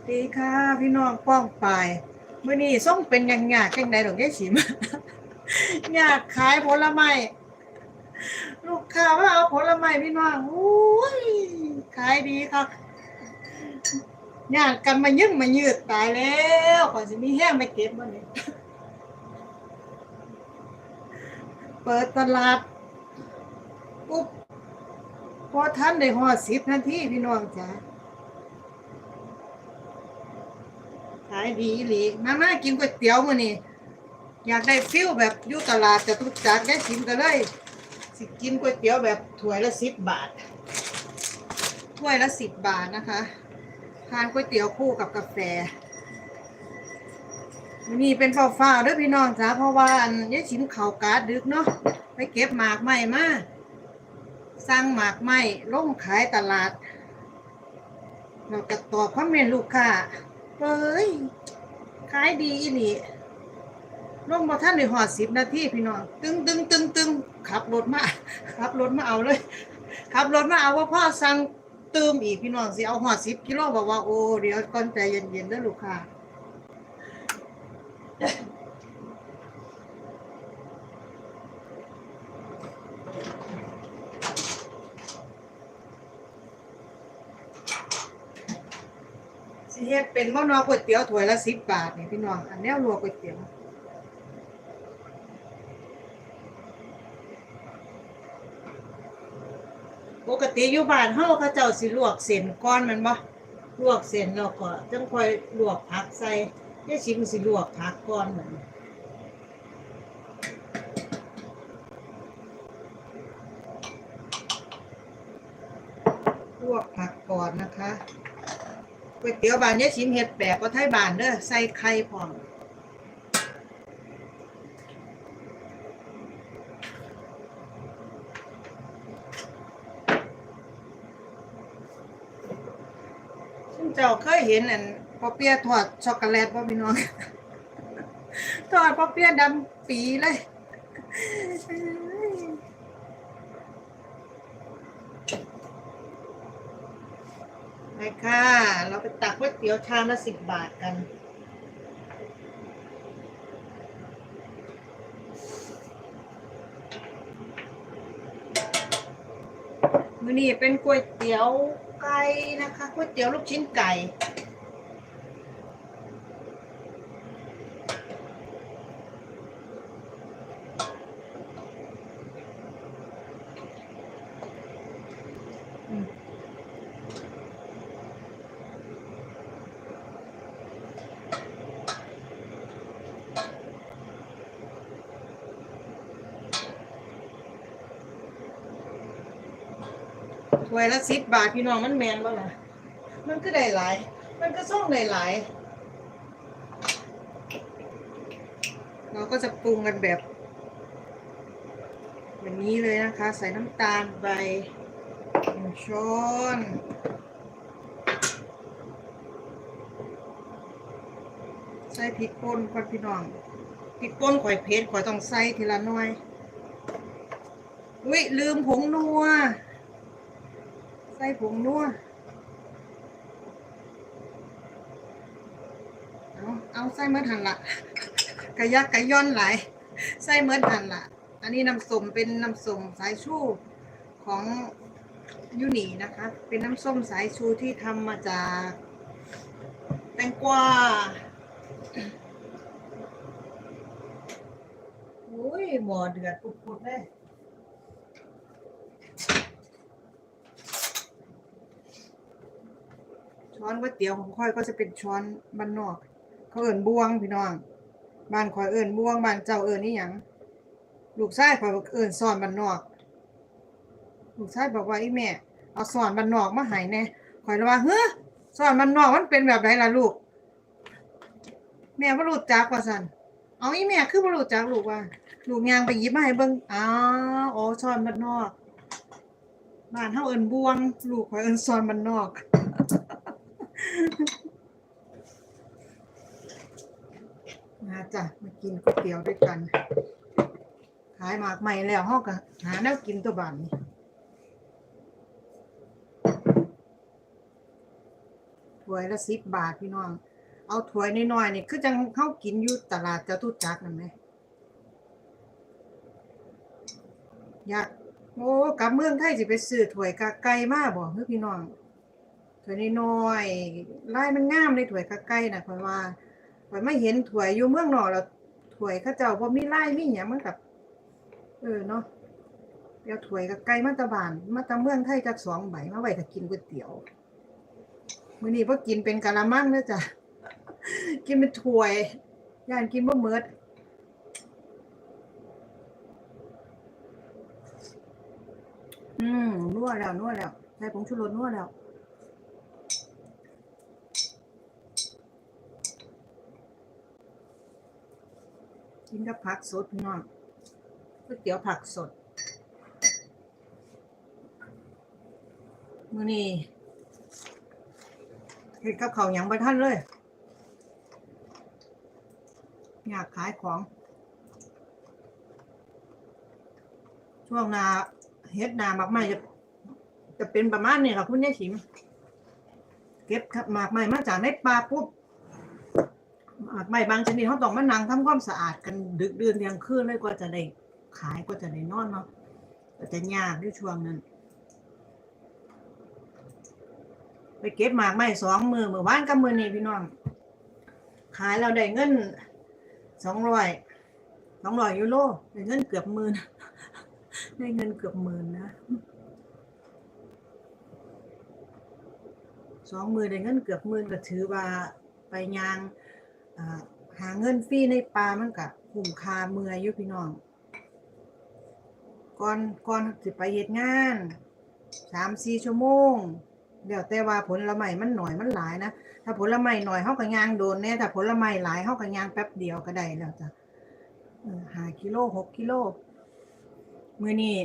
วัสดีค่ะพี่น้องป้องปายมื่อนี้ส่งเป็นยังยากจังใดดอกแก่ฉิมอยากขายผลไม้ลูกค้าว่าเอาผลไม้พี่น้องอุ้ยขายดีครับอยากกันมายึ่งมายืดตายแล้วขอสิมีแห้งไปเก็บบ่เนี่ยเปิดตลาดปุ๊บพอท่านได้หอสิบนาทีพี่น้องจ้าายดีหลีมามากินก๋วยเตี๋ยวมื้อนี้อยากได้ฟิลแบบอยู่ตลาดแต่ทุกจากได้กินก็เลยสิกินก๋วยเตี๋ยวแบบถ้วยละสิบบาทถ้วยละสิบบาทนะคะทานก๋วยเตี๋ยวคู่กับกาแฟนี้เป็นฟ้าวๆเด้อพี่น้องจ้าเพราะว่าอันยาชิมเขาวกาดดึกเนาะไปเก็บหมากไม้มาสั่งหมากไม้ลงขายตลาดเราจะตอบคอมเมนต์ลูกค้า เอ้ยขายดีอีนี่ลงมาท่านในหอดสิบนาทีพี่น้องตึงตึงตึงตึงขับรถมาขับรถมาเอาเลยขับรถมาเอาว่าพ่อสั่งเติมอีกพี่น้องสิเอาหอดสิบกิโลบอกว่าโอ้เดี๋ยวก่อนใจเย็นๆเด้อลูกค้า เฮ็ดเป็นบ่นอก๋วยเตี๋ยวถ้วยละสิบบาทนี่พี่น้องอันแนวรัวก๋วยเตี๋ยวปกติอยู่บ้านเฮาเขาเจ้าสิลวกเส้นก่อนมันบ่ลวกเส้นแล้วก็จังค่อยลวกผักใส่ยายชิมสิลวกผักก่อนเหมือนลวกผักก่อนนะคะ ก๋วยเตี๋ยวบานยายชิมเฮ็ดแปลกกว่าไทยบานเด้อใส่ไข่พร้อมเจ้าเคยเห็นอันปอเปียะทอดช็อกโกแลตบ่พี่น้องทอดปอเปียดำปีเลยไปค่ะเราไป ตักก๋วยเตี๋ยวชามละสิบบาทกันมื้อนี้เป็นก๋วยเตี๋ยวไก่นะคะก๋วยเตี๋ยวลูกชิ้นไก่ ถ้วยละสิบบาทพี่น้องมันแมนบ่ล่ะมันก็ได้หลาย มันก็ส่งได้หลาย เราก็จะปรุงกันแบบแบบนี้เลยนะคะ ใส่น้ำตาลไปหนึ่งช้อนใส่พริกป่นก่อนพี่น้องพริกป่นข่อยเผ็ดข่อยต้องใส่ทีละน่อยอุ้ยลืมผงนัว ส่ผงนัวเอาเอาใส่เมื่อทันละกระยักกระย่อนหลายใส่เมื่อทันละอันนี้น้ำส้มเป็นน้ำส้มสายชูของยูนีนะคะ เป็นน้ำส้มสายชูที่ทำมาจากแตงกวาโอ้ยหมอเดือดปุดๆเลย ช้อนก๋วยเตี๋ยวของค่อยก็จะเป็นช้อนบ้านนอก เขาเอิ่นบวงพี่น้อง บ้านข่อยเอิ่นบวงบ้านเจ้าเอิ่นนี่หยังลูกชายข่อยเอิ่นสอนบ้านนอก ลูกชายบอกว่าอีแม่ เอาสอนบ้านนอกมาให้แน่ข่อยเลยว่าเฮ้อสอนบ้านนอกมันเป็นแบบไหนล่ะลูก แม่บ่รู้จักว่าซั่นเอาอีแม่คือบ่รู้จักลูกว่า ลูกยางไปหยิบมาให้เบิ่งอ้าวอ๋อสอนบ้านนอกบ้านเฮาเอิ่นบวง ลูกข่อยเอิ่นสอนบ้านนอก มาจ้ะมากินก๋วยเตี๋ยวด้วยกัน ขายหมากใหม่แล้วห้องก็หาแนวกินตัวบานนี่ถ้วยละสิบบาทพี่น้อง เอาถ้วยน้อยๆนี่คือจังเข้ากินอยู่ตลาดจตุจักรนั่นไหมอยากโอ้กลับเมืองไทยสิไปซื้อถ้วยกะไก่มาบ่เฮ้ยพี่น้อง วยน้อยๆลายมันงามเลยถวยกะไก่น่ะข่อยว่าข่อยไม่เห็นถวยอยู่เมืองนอกแล้วถวยเขาเจ้าบ่มีลายมีหยังมันกับเออเนาะเดี๋ยวถวยกะไก่มาตะบานมาตะเมืองไทยจักสองใบมาไว้ถ้ากินก๋วยเตี๋ยวมื้อนี้บ่กินเป็นกะละมังเด้อจ้ะกินเป็นถ้วยย่านกินบ่หมดอืมนัวแล้วนัวแล้วใส่ผงชูรสนัวแล้ว กินกับผักสดพี่น้องก๋วยเตี๋ยวผักสดมื้อนี้เฮ็ดกับข้าวหยังบ่ทันเลย อยากขายของ ช่วงนาเฮ็ดนามากไม้จะจะเป็นประมาณนี้ค่ะคุณยายฉิม เก็บมากไม้มาจากในป่าปุ๊บ ไม้บางชนิดเขาต้องมานั่งทำความสะอาดกันดึกดื่นเที่ยงคืนเลยกว่าจะได้ขายกว่าจะได้นอนเนาะก็จะยากด้วยช่วงนั้น ไปเก็บหมากไม้สองมือเมือว่านกับมือนี้พี่น้อง ขายเราได้เงินสองร้อยสองร้อยยูโรได้เงินเกือบหมื่นได้เงินเกือบหมื่นนะสองมือได้เงินเกือบหมื่นก็ถือว่าไปยาง หาเงินฟรีในป่ามันก็คุ้มค่าเมื่อยอยู่พี่น้องก่อนก่อนสิไปเฮ็ดงานสามสี่ชั่วโมง เดี๋ยวแต่ว่าผลไม้มันหน่อยมันหลายนะ ถ้าผลไม้หน่อยเฮาก็ย่างโดนแน่ถ้าผลไม้หลายเฮาก็ย่างแป๊บเดียวก็ได้แล้วจ้ะหากิโลหกกิโลมือนี้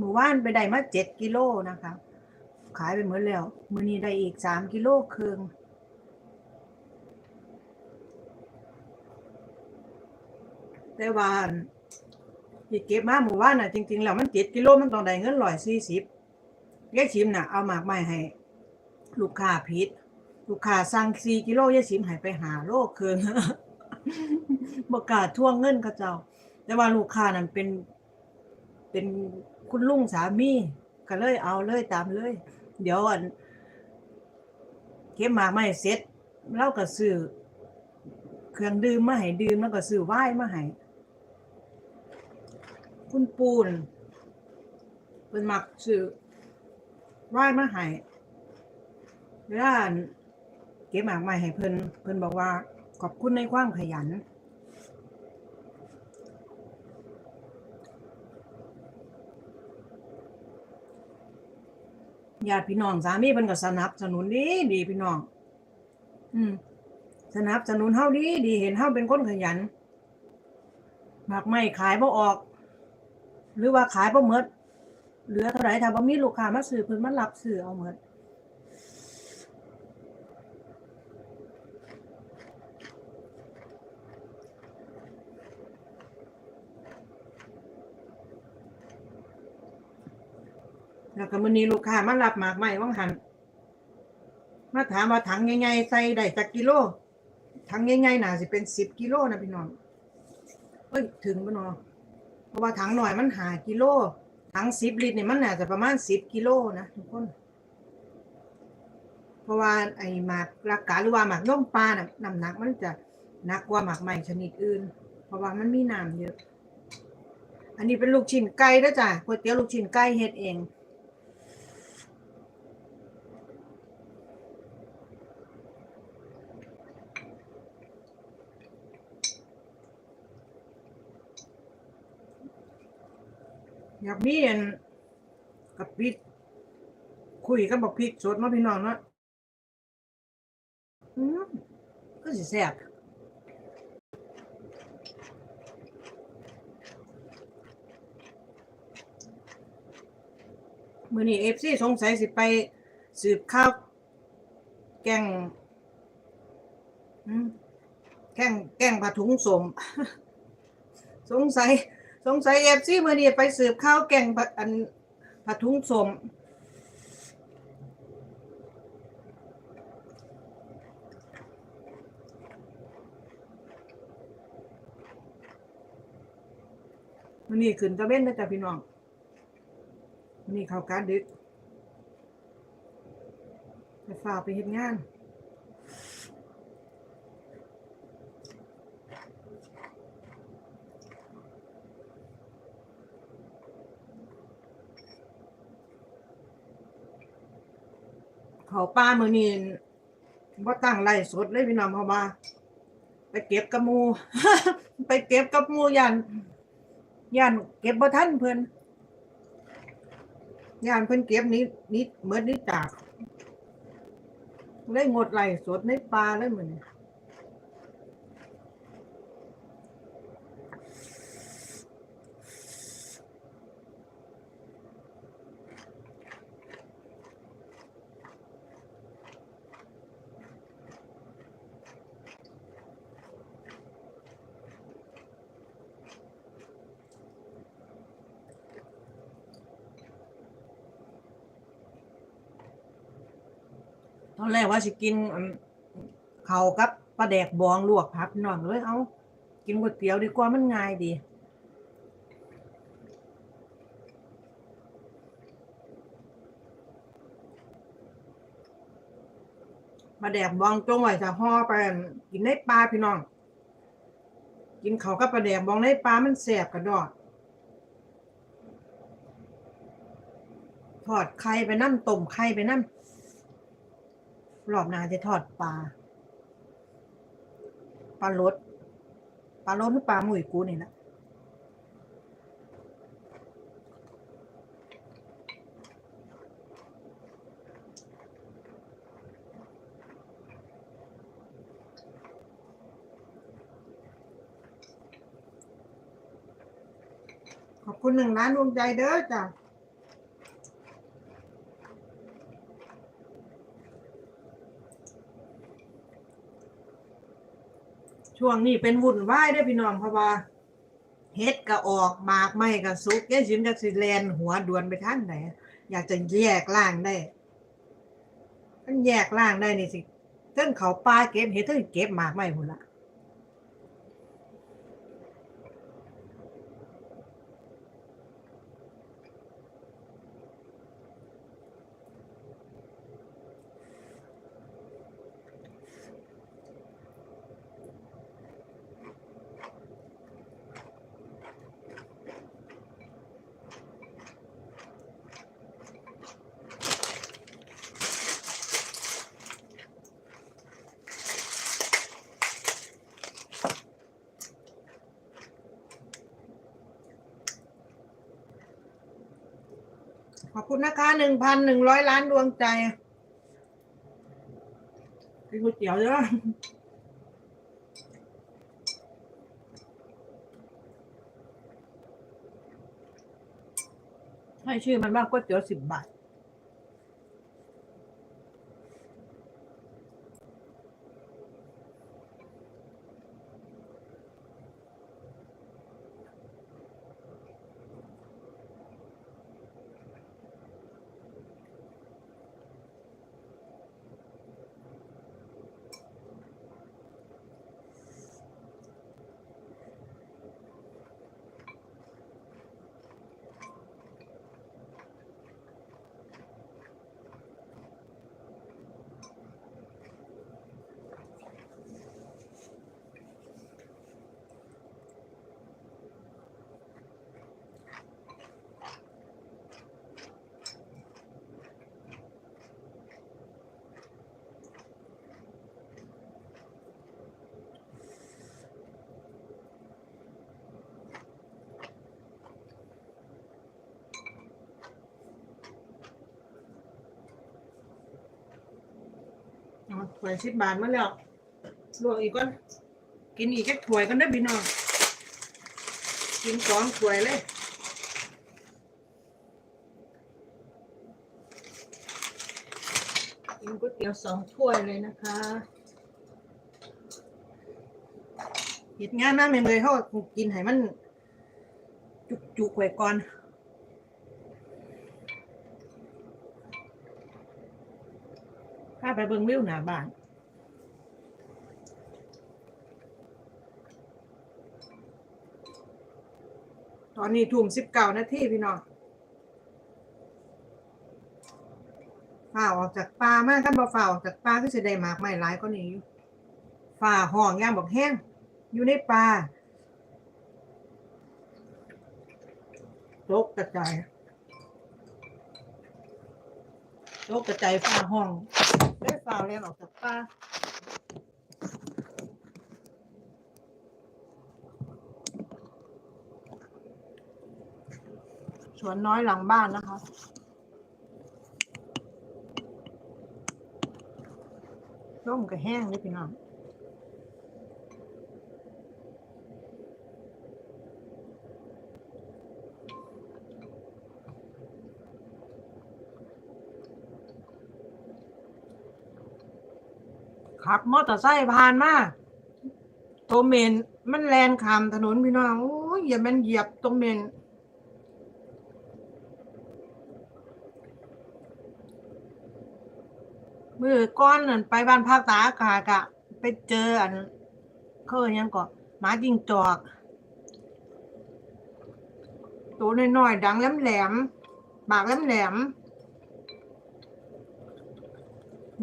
มื้อวานไปได้มาเจ็ดกิโลนะคะ ขายไปหมดแล้ว มือนี้ได้อีกสามกิโลครึ่ง แต่ว่าที่เก็บมาหมู่ว่านน่ะจริงๆแล้วมันเจ็ดกิโลมันต้องได้เงินร้อยสี่สิบยายชิมน่ะเอาหมากไม้ให้ ลูกค้าผิดลูกค้าสั่งสี่กิโลยายชิมหายไปหาโลครึ่งบกล้าทวงเงินเขาเจ้า แต่ว่าลูกค้านั้นเป็น เป็นคุณลุงสามีก็เลยเอาเลยตามเลย เดี๋ยวอันเก็บหมากไม่เสร็จเราก็ซื้อเครื่องดื่มมาให้ดื่มแล้วก็ซื้อไวน์มาให้ คุณปูนเป็นมักซื้อไวน์มาให้เวลานเก็บหมากใหม่ให้เพิ่นเพิ่นบอกว่า ขอบคุณในความขยัน ญาติพี่น้องสามีเพิ่นก็สนับสนุนดีดีพี่น้อง อืมสนับสนุนเฮาดีดีเห็นเฮาเป็นคนขยันหมากไม่ขายบ่ออก หรือว่าขายบ่หมดเหลือเท่าไหร่ถ้าบ่มีลูกค้ามาซื้อเพิ่นมารับซื้อเอาหมดแล้วก็มื้อนี้ลูกค้ามารับหมากไม้วังหันมาถามว่าถังใหญ่ๆใส่ได้จักกิโลถังใหญ่ๆน่าสิเป็นสิบกิโลนะพี่น้องเอ้ยถึงบ่เนาะ เพราะว่าถังหน่อยมันหากิโลถังสิบลิตรนี่ยมันน่าจะประมาณสิบกิโลนะทุกคน เพราะว่าไอ้หมากรักกาหรือว่าหมากย่อมปลาน่ะน้ำหนักมันจะหนักกว่าหมากใหม่ชนิดอื่น เพราะว่ามันมีน้ำเยอะ อันนี้เป็นลูกชิ้นไก่นะจ๊ะก๋วยเตี๋ยวลูกชิ้นไก่เฮ็ดเอง อยากมีอันกับพริกคุยกับบักพริกสดเนาพี่น้องเนาะอืมก็สิแซ่บมื้อนี้ FC สงสัยสิไปสืบข้าวแกงแกงแกงผ้าถุงสม สงสัย สงสัยเอฟซีเมื่อนี้ไปสืบข้าวแกงผัดอันผัดทุ่งสมเมันนี่ขึ้นตะเบ้นนะจ้พี่น้องนี่ข่าวการดึกไปฝาาไปเห็นงาน ป้ามือนีนว่าตั้งไล่สดเลยพี่น้องเพราะว่า ไปเก็บกระมู ไปเก็บกระมูยันยันเก็บบ่ท่านเพื่อนยันเพื่อนเก็บนี้นิดเมื่อนิดจากเลยงดไล่สดในปลาเลยมือนี้ ตอนแรกว่าสิกินเขากับปลาแดกบองลวกผักพี่น้องเลยเอากินก๋วยเตี๋ยวดีกว่ามันง่ายดีมาแดกบองจงไว้ถ้าห่อไปกินในปลาพี่น้อง กินเขากับปลาแดกบองในปลามันแสบกระดอกทอดไข่ไปน้ำต้มไข่ไปน้ำ รอบหน้าจะทอดปลา ปลาลดปลาลดหรือปลาหมุยกูนี่แหละขอบคุณหนึ่งล้านดวงใจเด้อจ้ะ ช่วงนี้เป็นวุ่นวายได้พี่น้องเพราะว่าเฮ็ดก็ออกหมากไม่ก็สุกแก่ชิมจักสิแลนหัวดวนไปทางไหนอยากจะแยกล่างได้มันแยกล่างได้นี่สิเทิงเขาปลาเก็บเฮ็ดเทิงเก็บหมากไม่หุ่นละ ข อบคุณนะคะหนึ่งพันหนึ่งร้อยล้านดวงใจกินก๋วยเตี๋ยวเยอะให้ชื่อมันบ้างก๋วยเตี๋ยวสิบบาท เอาถ้วยสิบบาทมาแล้วลวกอีกก่อนกินอีกแค่ถ้วยกันได้พี่น้องกินสองถ้วยเลยกินก๋วยเตี๋ยวสองถ้วยเลยนะคะเหตุงานมาเมนเลยเขากินให้มัน จุกจุกๆไว้ก่อน พาไปเบิ่งวิวหน้าบ้านตอนนี้ทุ่มสิบเก้านาทีพี่น้องฝ่าออกจากป่ามากกันบ่ฝ่าออกจากป่าก็จะได้หมากไม่หลายก็นี้อยู่ฝ่าห้องย่างบอกแห้ง อยู่ในป่าตกกระจายตกกระจายฝ่าห้อง ได้สาวเรียนออกจากป่าสวนน้อยหลังบ้านนะคะร่มก็แห้งเลยพี่น้อง ขับมอเตอร์ไซค์ผ่านมาตัวเมนมันแลนขามถนนพี่น้องโอ้ยอย่ามันเหยียบตัวเมนมือก้อนนั่นไปบ้านภาคตาอากาศกะไปเจออันเขาเอายังก่อนหมาจิงจอกตัวน้อยๆดังแหลมๆปากแหลมๆ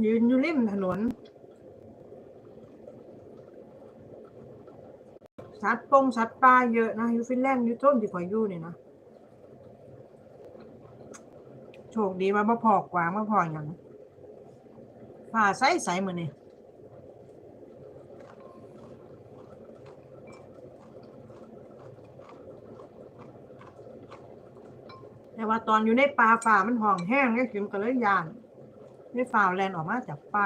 ยืนอยู่ริมถนน สัตว์ปงสัตว์ป่าเยอะนะอยู่ฟินแลนด์อยู่ต้นที่ขอยอยู่นี่นะโชคดีมาบ่พอกวางมาพออย่างฝ่าใสใสมือนี่แต่ว่าตอนอยู่ในป่าฝ่ามันห่องแห้งเนี่ยขิมก็เลยยานได้ฝ่าแลนออกมาจากป่า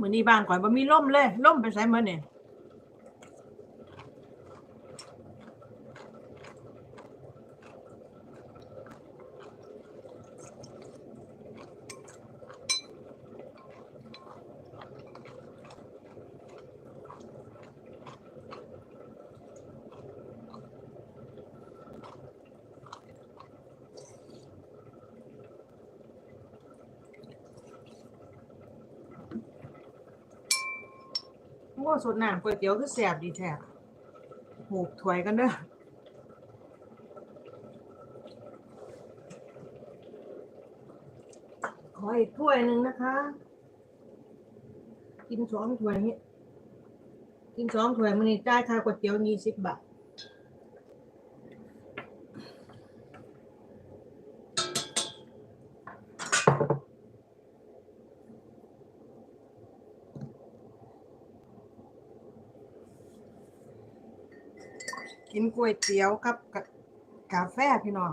เหมือนนี้บ้านข่อยบ่มีล่มเลยล่มไปใส่เมื่อนี่ย อ้สดน้ำก๋วยเตี๋ยวคือแซ่บดีแท้หูกถวยกันเด้อขออีกถ้วยหนึ่งนะคะ กินสองถ้วยนี้กินสองถ้วยมันนี่จ่ายค่าก๋วยเตี๋ยวยี่สิบบาท กินก๋วยเตี๋ยวกับกะกาแฟพี่น้อง